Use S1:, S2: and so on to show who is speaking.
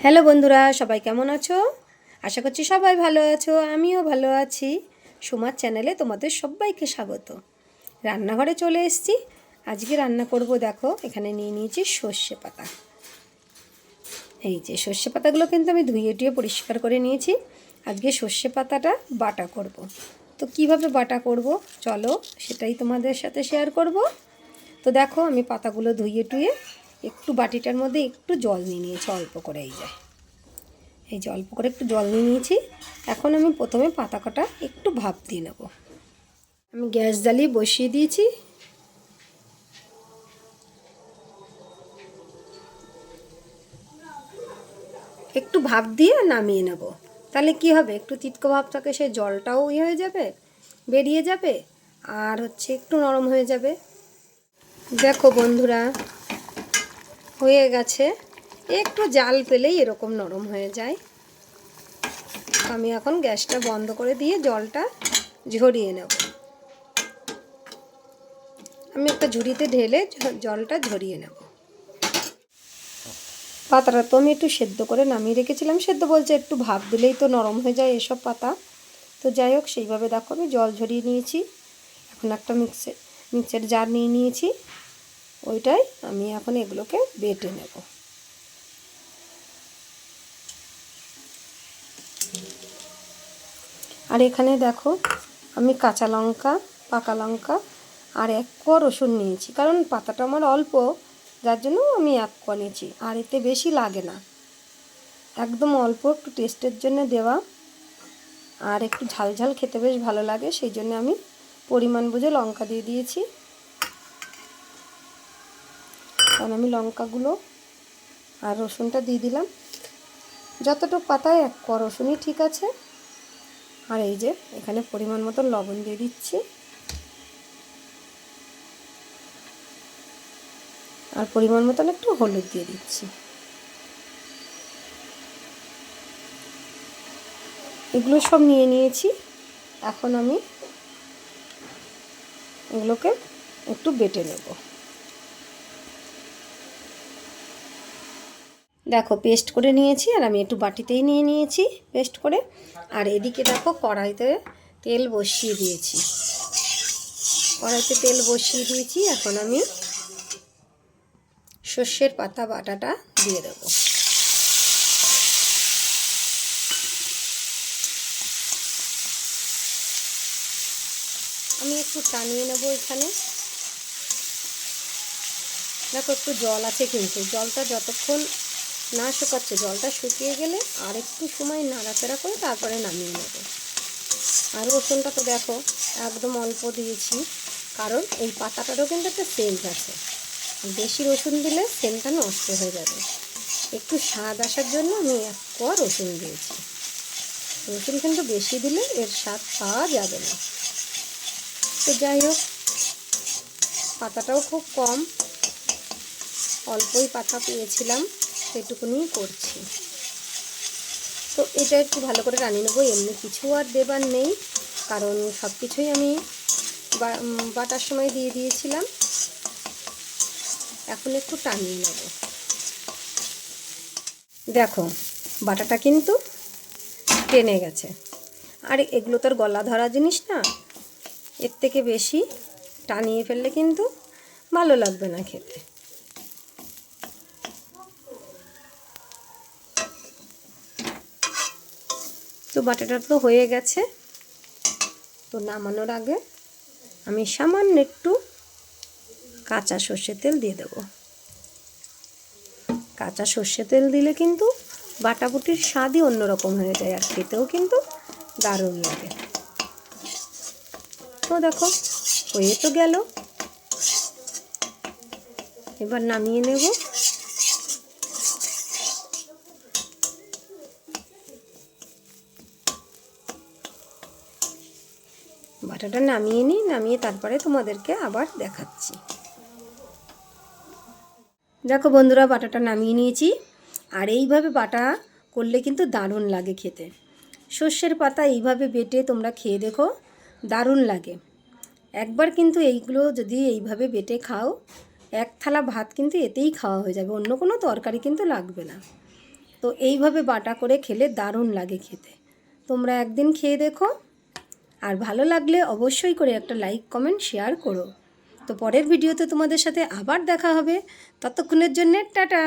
S1: Hello বন্ধুরা, সবাই কেমন আছো? আশা করছি সবাই ভালো আছো, আমিও ভালো আছি। সুমার চ্যানেলে তোমাদের সবাইকে স্বাগত। রান্নাঘরে চলে এসেছি। আজকে রান্না করব, দেখো, এখানে নিয়ে নিয়েছি সর্ষে পাতা। এই যে সর্ষে পাতাগুলো কিন্তু আমি ধুয়ে টুয়ে পরিষ্কার করে নিয়েছি। আজকে সর্ষে পাতাটা বাটা করব। তো কীভাবে বাটা করব? চলো, সেটাই তোমাদের সাথে শেয়ার করব। তো দেখো, আমি পাতাগুলো ধুয়ে টুয়ে একটু বাটিটার মধ্যে একটু জল নিয়ে নিয়েছি, অল্প করে এই যায়। এই যে অল্প করে একটু জল নিয়ে নিয়েছি। এখন আমি প্রথমে পাতা কটা একটু ভাপ দিয়ে নেব। আমি গ্যাস জ্বালিয়ে বসিয়ে দিয়েছি। একটু ভাপ দিয়ে নামিয়ে নেব। তাহলে কি হবে? একটু তিতকো ভাব থাকে সে জলটাও ইয়ে হয়ে যাবে, বেরিয়ে যাবে, আর হচ্ছে একটু নরম হয়ে যাবে। দেখো বন্ধুরা হয়ে গেছে। একটু জাল পেলেই এরকম নরম হয়ে যায়। আমি এখন গ্যাসটা বন্ধ করে দিয়ে জলটা ঝরিয়ে নেব। আমি একটা ঝুড়িতে ঢেলে জলটা ঝরিয়ে নেব। পাতাটা তো আমি একটু সেদ্ধ করে নামিয়ে রেখেছিলাম। সেদ্ধ বলছে একটু ভাপ দিলেই তো নরম হয়ে যায় এসব পাতা। তো যাই হোক, সেইভাবে দেখো আমি জল ঝরিয়ে নিয়েছি। এখন একটা মিক্সে, মিক্সার জার নিয়ে নিয়েছি। ওইটাই আমি এখন এগুলোকে বেটে নেব। আর এখানে দেখো, আমি কাঁচা লঙ্কা, পাকা লঙ্কা আর এক কোয়া রসুন নিয়েছি। কারণ পাতাটা আমার অল্প, যার জন্য আমি এক কোয়া নিয়েছি। আর এতে বেশি লাগে না। একদম অল্প একটু টেস্টের জন্য দেওয়া। আর একটু ঝাল ঝাল খেতে বেশ ভালো লাগে, সেই জন্য আমি পরিমাণ বুঝে লঙ্কা দিয়ে দিয়েছি। কারণ আমি লঙ্কাগুলো আর রসুনটা দিয়ে দিলাম। যতটুকু পাতায় এক কোয়া রসুনই ঠিক আছে। আর এই যে এখানে পরিমাণ মতো লবণ দিয়ে দিচ্ছি। আর পরিমাণ মতন একটু হলুদ দিয়ে দিচ্ছি। এগুলো সব নিয়ে নিয়েছি। এখন আমি এগুলোকে একটু বেটে নেব। দেখো পেস্ট করে নিয়েছি আর আমি একটু বাটিতেই নিয়ে নিয়েছি পেস্ট করে। আর এদিকে দেখো, কড়াইতে তেল বসিয়ে দিয়েছি। কড়াইতে তেল বসিয়ে দিয়েছি, এখন আমি সর্ষের পাতা, বাটাটা দিয়ে দেবো। আমি একটু টানিয়ে নেব এখানে। দেখো, একটু জল আছে কিন্তু, জলটা যতক্ষণ না শুকাচ্ছে, জলটা শুকিয়ে গেলে আর একটু সময় নাড়াচাড়া করে তারপরে নামিয়ে নেব। আর রসুনটা তো দেখো, একদম অল্প দিয়েছি, কারণ এই পাতাটারও কিন্তু একটা সেন্ট আছে বেশি রসুন দিলে সেন্টটা নষ্ট হয়ে যাবে। একটু স্বাদ আসার জন্য আমি এক কোয়া রসুন দিয়েছি। রসুন কিন্তু বেশি দিলে এর স্বাদ পাওয়া যাবে না। তো যাই হোক, পাতাটাও খুব কম, অল্পই পাতা পেয়েছিলাম। সেটুকুনি করছি। তো এটা একটু ভালো করে রানিয়ে নেব, এমনি কিছু আর দেবার নেই, কারণ সব কিছুই আমি বাটার সময় দিয়ে দিয়েছিলাম। এখন একটু টানিয়ে নেব। দেখো, বাটাটা কিন্তু টেনে গেছে। আর, এগুলো তো আর গলা ধরা জিনিস না। এর থেকে বেশি টানিয়ে ফেললে কিন্তু ভালো লাগবে না খেতে। তো বাটাটা তো হয়ে গেছে। তো নামানোর আগে আমি সামান্য একটু কাঁচা সর্ষের তেল দিয়ে দেব। কাঁচা সর্ষে তেল দিলে কিন্তু বাটাবুটির স্বাদই অন্যরকম হয়ে যায় আর খেতেও কিন্তু দারুণ লাগে। তো দেখো, হয়ে তো গেল। এবার নামিয়ে নেব। বাটাটা নামিয়ে নিই, নামিয়ে তারপরে তোমাদেরকে আবার দেখাচ্ছি। দেখো বন্ধুরা, বাটাটা নামিয়ে নিয়েছি। আর এইভাবে বাটা করলে কিন্তু দারুণ লাগে খেতে। সর্ষের পাতা এইভাবে বেটে তোমরা খেয়ে দেখো, দারুণ লাগে। একবার কিন্তু এইগুলো যদি এইভাবে বেটে খাও, এক থালা ভাত কিন্তু এতেই খাওয়া হয়ে যাবে, অন্য কোনো তরকারি কিন্তু লাগবে না। তো এইভাবে বাটা করে খেলে দারুণ লাগে খেতে। তোমরা একদিন খেয়ে দেখো। আর ভালো লাগলে অবশ্যই করে একটা লাইক, কমেন্ট, শেয়ার করো। তো পরের ভিডিওতে তোমাদের সাথে আবার দেখা হবে। ততক্ষণের জন্যে টাটা!